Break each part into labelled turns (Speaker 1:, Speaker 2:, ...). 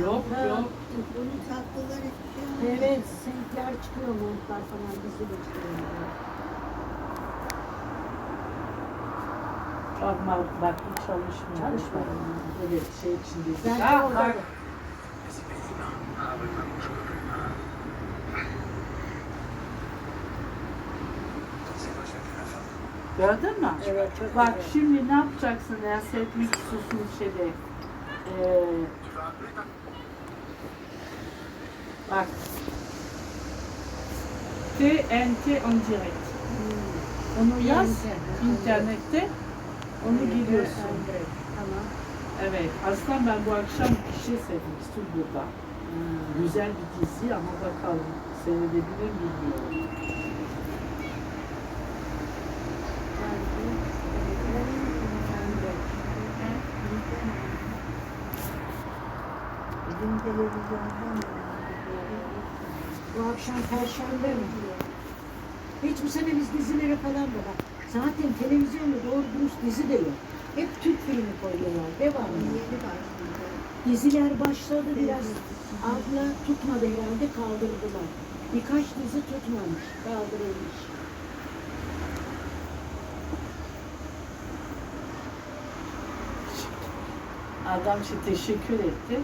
Speaker 1: Yok yok.
Speaker 2: Bunu tatlılar hiçbir şey.
Speaker 3: Evet, senkler çıkıyor montlar falan bizi de çıkıyor.
Speaker 1: Bakma bak hiç çalışmıyor.
Speaker 3: Çalışmadı.
Speaker 1: Evet şey içinde.
Speaker 3: Ben de
Speaker 1: Ha,
Speaker 3: orada
Speaker 1: bak. Gördün mü?
Speaker 3: Evet, çok
Speaker 1: Bak
Speaker 3: güzel.
Speaker 1: şimdi ne yapacaksın eğer sevmek istiyorsun şeyde. Ee, bak. TNT en direct. Onu yaz internette. Onu giriyorsun.
Speaker 3: Tamam.
Speaker 1: Evet. Aslında ben bu akşam bir şey sevmek istiyorum burada. Güzel bir dizi ama bakalım seyredebilir bilmiyorum.
Speaker 2: Bizim televizyonda mı?
Speaker 3: Bu akşam Perşembe mi? Hiç bu sene biz dizilere falan da bak. Zaten televizyonda doğru dürüst dizi de yok. Hep Türk filmi koyuyorlar. Devamlı.
Speaker 2: Yeni başladı.
Speaker 3: Diziler başladı biraz. Abla tutmadı herhalde kaldırdılar. Birkaç dizi tutmamış. Kaldırılmış.
Speaker 1: Adam işte teşekkür etti.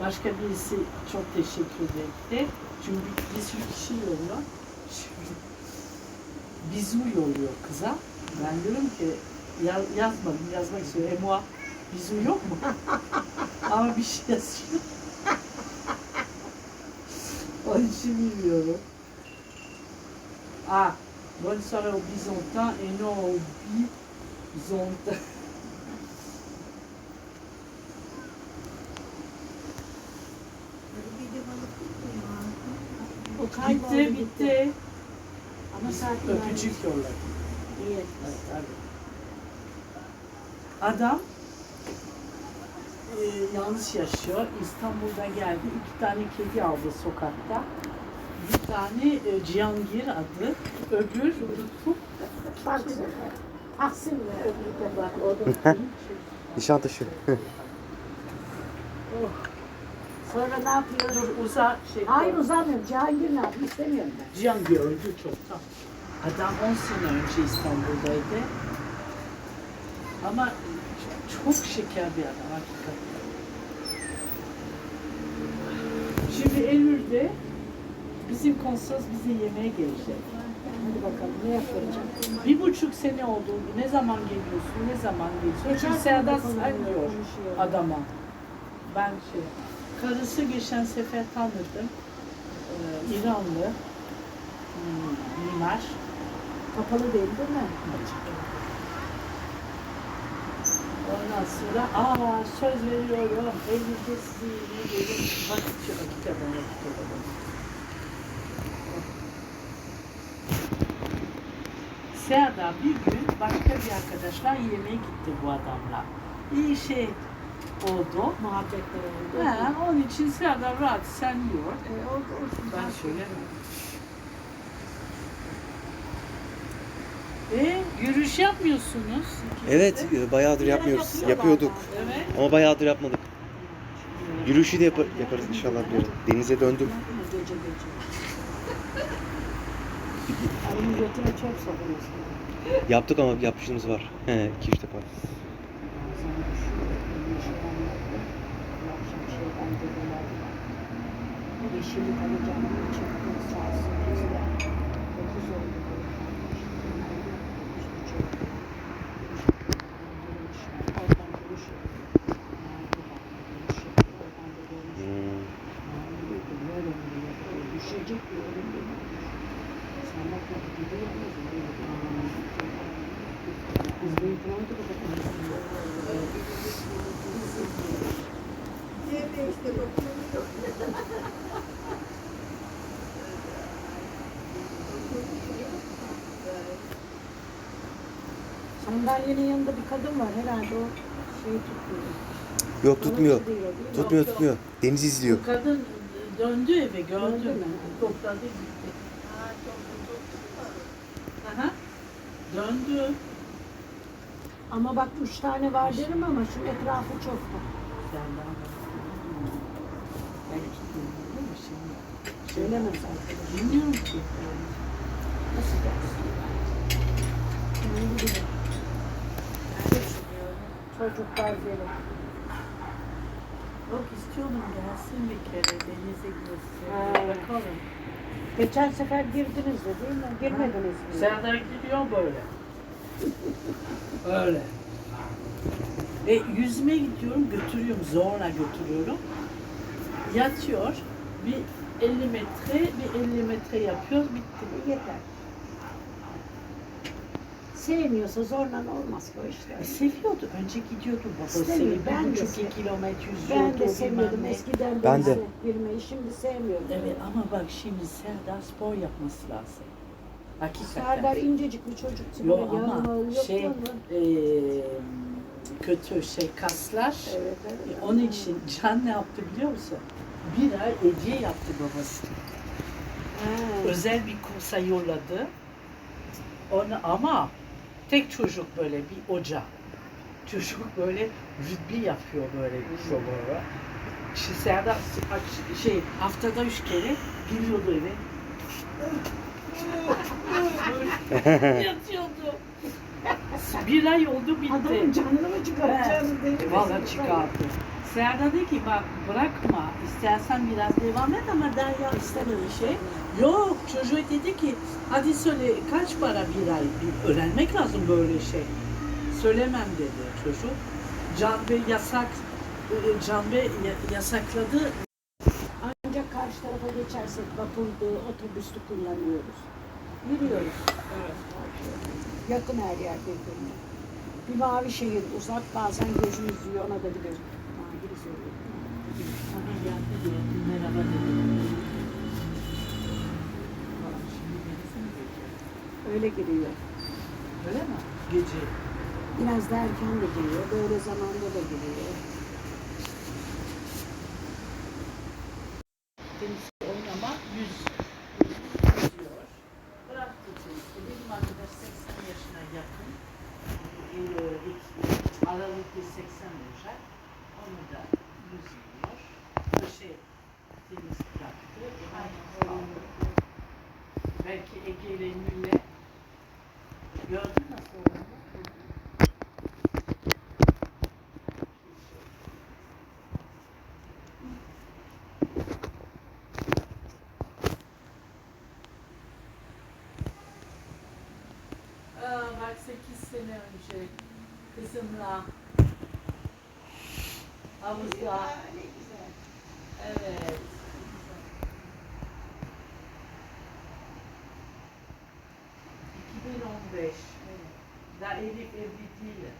Speaker 1: Başka birisi çok teşekkür etti. Çünkü bir sürü kişi yolluyor. Şimdi bizu yolluyor kıza. Ben yazmadım, yazmak. Ah, bonne soirée au Byzantin et non au Byzantin.
Speaker 3: kayboldu
Speaker 1: Bitti, bitti.
Speaker 3: Ama sakin
Speaker 1: Öpücük yolladı.
Speaker 3: İyi.
Speaker 1: Evet, tabii. Adam e, yalnız yaşıyor. İstanbul'da geldi. İki tane kedi aldı sokakta. Bir tane e, Cihangir adı. Öbür
Speaker 3: Bak. Tahsin mi? Öbürü de bak. O da.
Speaker 4: Nişantaşı.
Speaker 3: Oh. Sonra ne yapıyoruz?
Speaker 1: dur uza şey
Speaker 3: Hayır uzamıyorum. Cihangir ne yapıyor? İstemiyorum ben.
Speaker 1: Cihangir öldü çoktan. Adam 10 sene önce İstanbul'daydı. Ama çok şeker bir adam hakikaten. Şimdi Eylül'de bizim konsolos bize yemeğe gelecek.
Speaker 3: Hadi bakalım ne yapacağım?
Speaker 1: Bir buçuk sene oldu. Ne zaman geliyorsun? Ne zaman geliyorsun?
Speaker 3: Geçen
Speaker 1: Serdar sen diyor adama. Ben şey, karısı geçen sefer tanıdım. Ee, İranlı. Hmm, mimar.
Speaker 3: Kapalı değil değil mi?
Speaker 1: Ondan sonra aa söz veriyorum. Evlilikte sizi yine gelin. Vakit şu vakit olalım. Serdar bir gün başka bir arkadaşlar yemeğe gitti bu adamla. İyi şey oldu.
Speaker 3: Muhabbetler oldu.
Speaker 1: Ha, onun için Serdar rahat sen yiyor.
Speaker 3: E, o, o,
Speaker 1: Ben şöyle E yürüyüş yapmıyorsunuz.
Speaker 4: Evet, bayağıdır yapmıyoruz. Yapıyorduk.
Speaker 1: Evet.
Speaker 4: Ama bayağıdır yapmadık. Yürüyüşü de yap- yaparız inşallah bir ara. Denize döndüm.
Speaker 3: Gece gece. Arımın götüne çok sokuyorsun.
Speaker 4: Yaptık ama yapmışlığımız var. He, iki üç defa.
Speaker 3: Şey. Bu akşam şeyden dediler. Yeşillik alacağım çıktı. Saat sekizde. Dokuz oldu. Dokuz buçuk. Oradan görüşüyor. Oradan da görüşüyor.
Speaker 4: Hmm.
Speaker 3: Düşecek bir ölüm değil. Sen bakma gidiyor musun? Biz büyük oldu bu
Speaker 2: Yeme işte dokunuyor.
Speaker 3: Sandalyenin yanında bir kadın var herhalde o şeyi tutuyor.
Speaker 4: Yok tutmuyor.
Speaker 3: Değil mi?
Speaker 4: Tutmuyor tutmuyor. Deniz izliyor.
Speaker 1: Bu kadın döndü eve gördüm.
Speaker 3: Döndü mü?
Speaker 1: Topladı gitti. Aha. Döndü.
Speaker 3: Ama bak üç tane var derim ama şu etrafı çok da.
Speaker 1: Ben de anlamadım.
Speaker 3: Gelemez arkadaş.
Speaker 1: Bilmiyorum ki.
Speaker 3: Nasıl gelsin? Çocuklar gelir.
Speaker 1: Yok istiyordum gelsin bir kere denize girsin.
Speaker 3: Ha.
Speaker 1: Bakalım.
Speaker 3: Geçen sefer girdiniz de değil mi? Girmediniz mi?
Speaker 1: Serdar gidiyor böyle. Öyle. Ve yüzme gidiyorum, götürüyorum, zorla götürüyorum. Yatıyor, bir 50 metre, bir 50 metre yapıyor, bitti.
Speaker 3: Yeter. Sevmiyorsa zorla olmaz bu işler.
Speaker 1: E, seviyordu, önce gidiyordu babası.
Speaker 3: İstemiyor, ben de
Speaker 1: buçuk
Speaker 3: sev-
Speaker 1: iki kilometre yüzüyordu.
Speaker 3: Ben de sevmiyordum.
Speaker 1: ne.
Speaker 3: Eskiden
Speaker 4: Ben de.
Speaker 3: girmeyi şimdi sevmiyorum.
Speaker 1: Evet ama bak şimdi Serdar spor yapması lazım. Hakikaten.
Speaker 3: Serdar incecik bir çocuktu. Böyle
Speaker 1: ama
Speaker 3: yanmağı yok
Speaker 1: şey
Speaker 3: ama.
Speaker 1: eee, kötü şey kaslar.
Speaker 3: Evet, evet.
Speaker 1: E, Onun için Can ne yaptı biliyor musun? Bir ay Ece'ye yaptı babası.
Speaker 3: Ha.
Speaker 1: Özel bir kursa yolladı. Onu ama tek çocuk böyle bir oca. Çocuk böyle rütbi yapıyor böyle bir şey. Şimdi Serdar aç- şey haftada üç kere giriyordu eve. Böyle yatıyordu. Bir ay oldu bitti.
Speaker 3: Adamın canını mı çıkaracağını deli
Speaker 1: Valla
Speaker 3: misin?
Speaker 1: Serdar dedi ki bak bırakma istersen biraz devam et ama Derya istemem bir şey. Yok çocuğu dedi ki hadi söyle kaç para bir ay bir öğrenmek lazım böyle şey. Söylemem dedi çocuk. Can Bey yasak e, Can Bey ya- yasakladı.
Speaker 3: Ancak karşı tarafa geçersek vapurdu, otobüsü kullanıyoruz. Yürüyoruz. Yakın her yer birbirine. Bir mavi şehir uzak bazen gözümüz yiyor ona da. Mahir söylüyor.
Speaker 1: Sana geldi diye merhaba dedi. Aa, Şimdi birisi mi geliyor?
Speaker 3: Öyle giriyor.
Speaker 1: Öyle mi? Gece.
Speaker 3: Biraz da erken de giriyor. Böyle zamanda da giriyor.
Speaker 1: Aa, bak 8 sene önce kızımla havuzda evet. ...2015... ...daha Elif evli değil.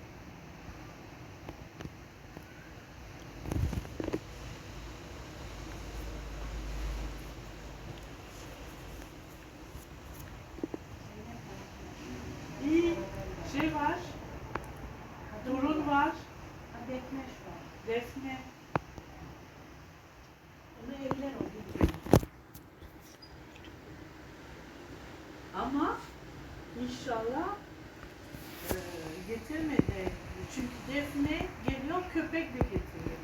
Speaker 1: İyi şey var... ...Durun var...
Speaker 3: Bekmeş var.
Speaker 1: ...Defne...
Speaker 3: Onu evler o
Speaker 1: Ama inşallah e, getirmedi. Çünkü Defne geliyor köpek de getiriyor.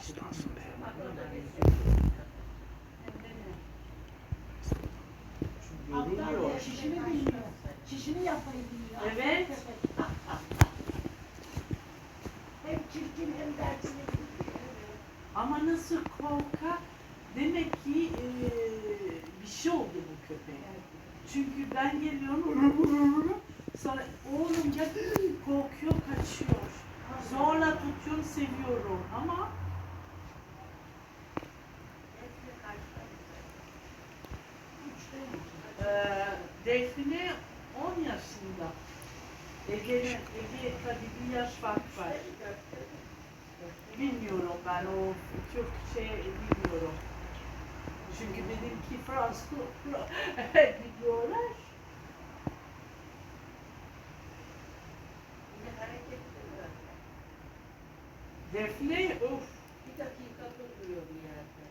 Speaker 4: Aslansın be.
Speaker 1: Çünkü yoruluyor.
Speaker 3: Çişini bilmiyor. Çişini yapmayı bilmiyor.
Speaker 1: Evet.
Speaker 3: Hem çirkin hem dersini bilmiyor.
Speaker 1: Ama nasıl korkak? Demek ki e, bir şey oldu bu köpeğe. Çünkü ben geliyorum sonra oğlum ya korkuyor kaçıyor. Zorla tutuyorum seviyorum ama Defne 10 yaşında. Ege, Ege tabii bir yaş fark var. Bilmiyorum ben o Türkçe bilmiyorum. Çünkü benimki Fransız biliyorlar. Defne of
Speaker 2: Bir dakika duruyor bir yerde.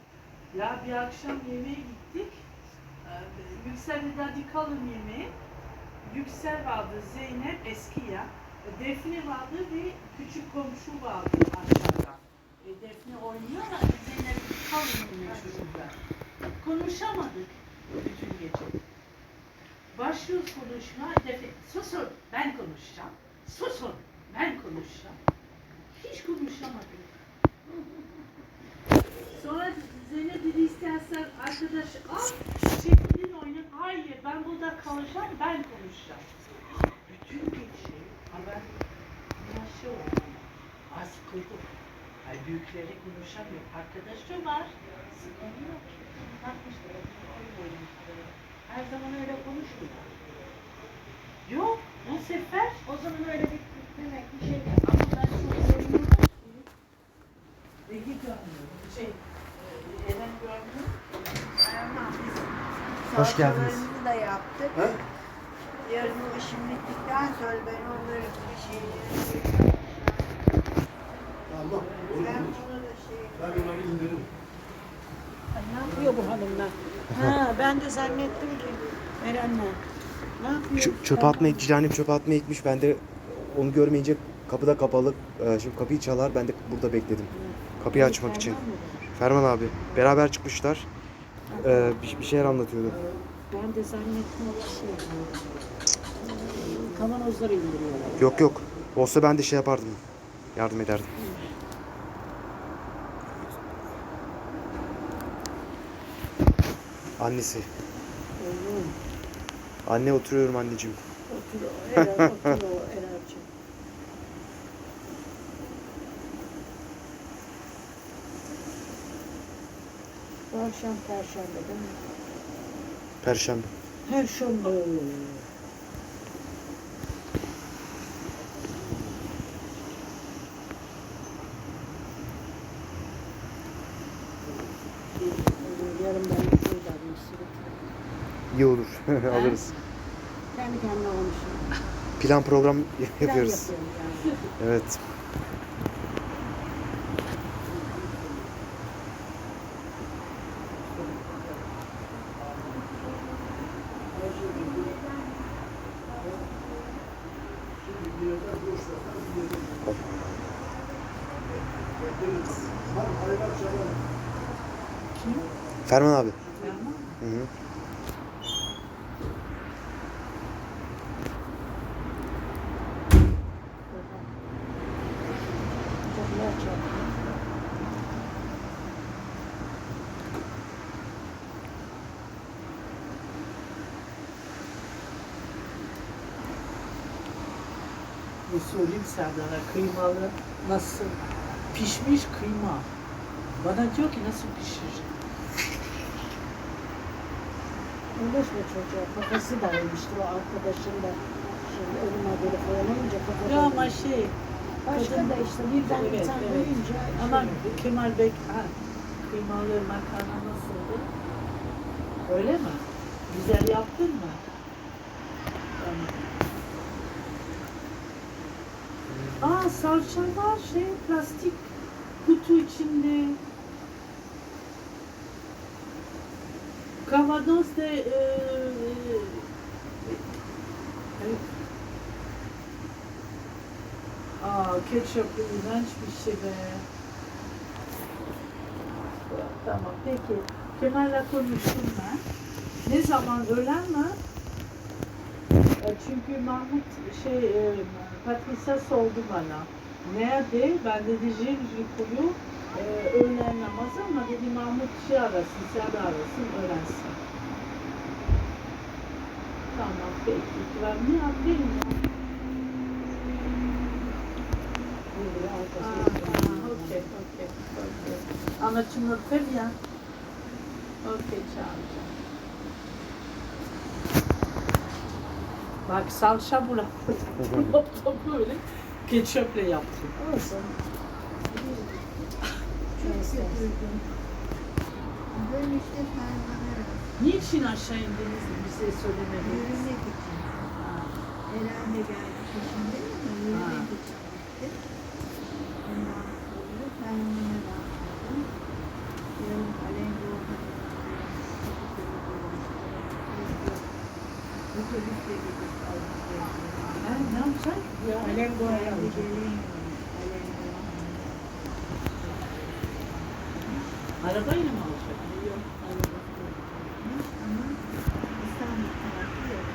Speaker 1: Ya bir akşam yemeğe gittik. Ee, Yüksel dedi hadi kalın yemeğe. Yüksel vardı Zeynep eski ya. Defne vardı ve küçük komşu vardı aşağıda. E, Defne oynuyor ama Zeynep kalmıyor çocuklar. Konuşamadık bütün gece. Başlıyoruz konuşma. Defne, susun ben konuşacağım. Susun ben konuşacağım. Hiç konuşamadık. Sonra Zeynep dedi istersen arkadaş al, çekilin oyna. Hayır ben burada kalacağım, ben konuşacağım. Bütün gece haber yaşı oldu. Az kırdık. Ay büyükleri konuşamıyor. Arkadaşı var. Sıkıntı yok. Bakmışlar. Her zaman öyle konuşmuyor. Yok. Bu sefer
Speaker 3: O zaman öyle bir demek bir şey
Speaker 1: ama ben çok sevmiyorum. Ege görmüyor. Şey, Eren görmüyor.
Speaker 2: Erman biz
Speaker 4: Hoş geldiniz.
Speaker 2: da yaptık.
Speaker 4: Ha?
Speaker 2: Yarın o işim bittikten sonra ben onları bir şeyleri
Speaker 5: Allah.
Speaker 2: Şey
Speaker 5: Ben onları indirim.
Speaker 3: Ne yapıyor bu hanımlar? Ha ben de zannettim ki Erenler. Ne yapıyor?
Speaker 4: Ç- çöpe atmaya, Cilanem çöpe atmaya gitmiş. Ben de onu görmeyince kapıda kapalı. Ee, şimdi kapıyı çalar. Ben de burada bekledim. Kapıyı açmak için. Ferman abi. Beraber çıkmışlar. Ee, bir, bir şeyler anlatıyordu.
Speaker 3: Ben de zannettim o şey. Kavanozları indiriyorlar.
Speaker 4: Yok yok. Olsa ben de şey yapardım. Yardım ederdim. Annesi.
Speaker 3: Oğlum
Speaker 4: Anne oturuyorum anneciğim.
Speaker 3: otur Eren otur o Eren'ciğim. Bu akşam perşembe değil mi?
Speaker 4: Perşembe.
Speaker 3: Perşembe. Yarın ben
Speaker 4: İyi olur. Alırız.
Speaker 3: kendi kendine konuşuyorum.
Speaker 4: Plan program yapıyoruz.
Speaker 3: yapıyorum yani.
Speaker 4: Evet. Hı hı.
Speaker 1: Bir sorayım Serdar'a kıymalı nasıl pişmiş kıyma. Bana diyor ki nasıl pişir?
Speaker 3: Uğraşma çocuğa. Kafası da ölmüştü o arkadaşın da. Şimdi ölüm haberi falan olunca kafası
Speaker 1: Ya ama şey
Speaker 3: Başka
Speaker 1: kadın-
Speaker 3: da işte birden
Speaker 1: Evet,
Speaker 3: insan
Speaker 1: evet.
Speaker 3: duyunca
Speaker 1: ama
Speaker 3: şey,
Speaker 1: Kemal Bey ha, kıymalı makarna nasıldı? Öyle mi? Güzel yaptın mı? Tamam. Aa salça var şey plastik kutu içinde. Kavanoz da e, e. Aa ketçaplı iğrenç bir şey be. Tamam peki. Kemal'le konuştum ben. Ne zaman öğlen mi? E, Çünkü Mahmut şey e, Patricia sordu bana. Nerede? Ben de diyeceğim Jiko'yu e, öğlen namazı ama dedi Mahmut şey arasın, sen arasın, öğrensin. Tamam peki. Ben ne yapayım ya? okey, okey, okey. Ama tu me préviens. Okey, ciao. Bak salça bula. Yaptım böyle. Ketçapla yaptım.
Speaker 3: Olsun.
Speaker 2: Dönüşte
Speaker 1: Niçin aşağı indiniz bize söylemediniz?
Speaker 2: yürümek için. Eren de geldi peşinde ama yürümek için gitti. Ondan sonra Ferman'a bağladım. Yarın Alenci Otobüsle gidip aldık.
Speaker 1: ha, ne yapacak?
Speaker 3: Ya
Speaker 2: Kendi
Speaker 3: alacağım.
Speaker 2: geleyim.
Speaker 1: Arabayla mı alacak?
Speaker 2: Yok, arabası yok. Ama İstanbul tarafı yok.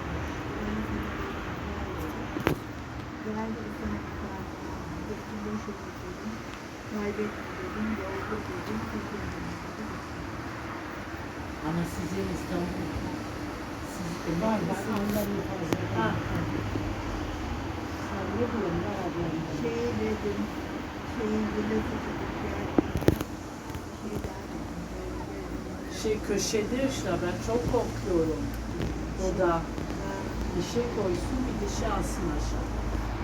Speaker 2: Geldi İstanbul tarafına. Gittim boş olur dedim. Kaybetme dedim. Yolda dedim. Kızım
Speaker 1: Ama sizin İstanbul siz
Speaker 3: Var var onların fazla.
Speaker 1: Ha.
Speaker 3: Sen ne diyorsun var ablam?
Speaker 2: Şey dedim. Şeyin vilası çocuk geldi. Şey derdim. böyle
Speaker 1: şey köşede işte ben çok korkuyorum. O da bir şey koysun bir de şey alsın aşağı.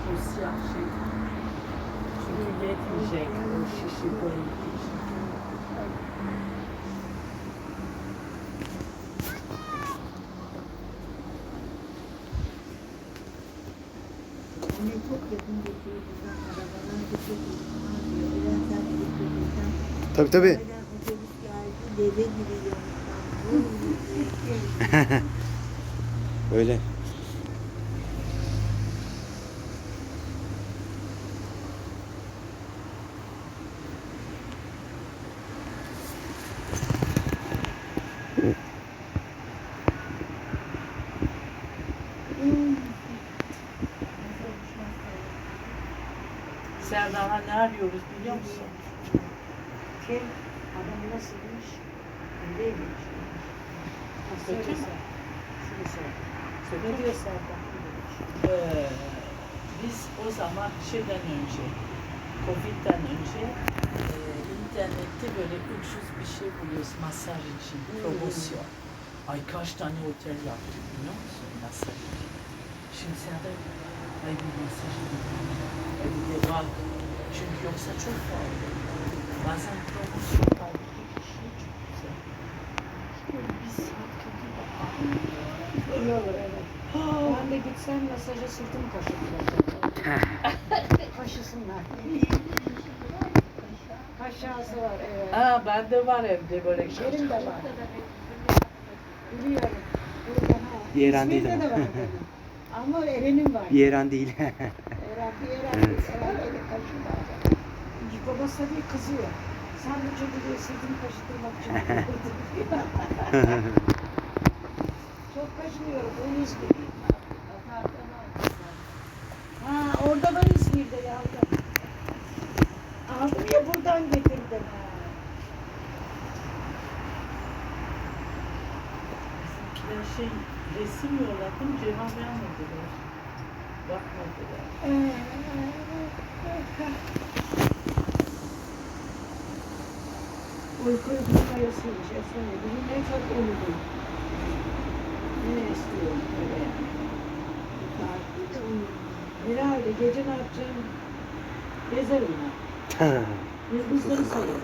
Speaker 1: O siyah şey. Çünkü yetmeyecek o şişi
Speaker 2: getirdiysen.
Speaker 4: Tabii tabii.
Speaker 1: Serdar'a ne arıyoruz biliyor musun?
Speaker 3: Kim? Adam nasılmış? Öyleymiş.
Speaker 1: Kötü
Speaker 3: Söyle
Speaker 1: mü? Kötü
Speaker 3: Ne diyor Serkan?
Speaker 1: Ee, biz o zaman şeyden önce, Covid'den önce e, internette böyle ucuz bir şey buluyoruz masaj için, promosyon. Ay kaç tane otel yaptık biliyor musun masaj için. Şimdi sen de ay bir masaj. Ay bir de bak. Çünkü yoksa çok pahalı. Bazen promosyon var. Bir kişi çok güzel. Böyle bir saat
Speaker 3: evet. Ben de gitsem masaja sırtım kaşıtlar. Kaşısınlar. Aşağısı var evet.
Speaker 1: Aa bende var evde böyle
Speaker 3: Benim de var. Biliyorum.
Speaker 4: Yeğren değil
Speaker 3: İzmir'de
Speaker 4: ama.
Speaker 3: de var benim. Ama Eren'in var.
Speaker 4: Yeğren değil. Evet.
Speaker 3: Babası tabii kızıyor. Sen bu çocuğu sırtını kaşıtırmak için. Çok kaşınıyorum. O İzmir'deyim. Ha orada var İzmir'de yavrum. Aldım ya buradan getirdim.
Speaker 1: Şey resim yolladım cevap vermediler. Bakmadılar.
Speaker 3: Uyku uykumayasıymış efendim. Benim en çok umudum. Ne istiyorum böyle yani. Herhalde gece ne yapacağım? Gezerim ben. Yıldızları sayarım.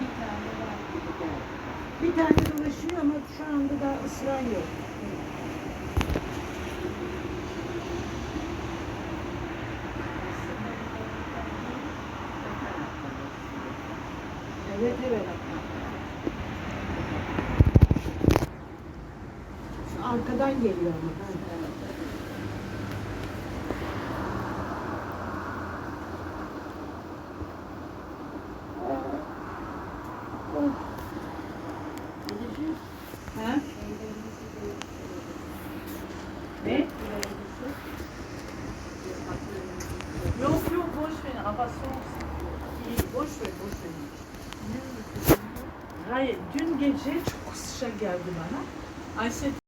Speaker 2: Bir tane var gibi geldi.
Speaker 3: Bir tane dolaşıyor ama şu anda daha ısrar yok. Evet evet. Şu arkadan geliyor ama. ha. Ha? Ne?
Speaker 1: Yok yok boş ver hava soğuk. İyi boş ver boş ver. Hayır dün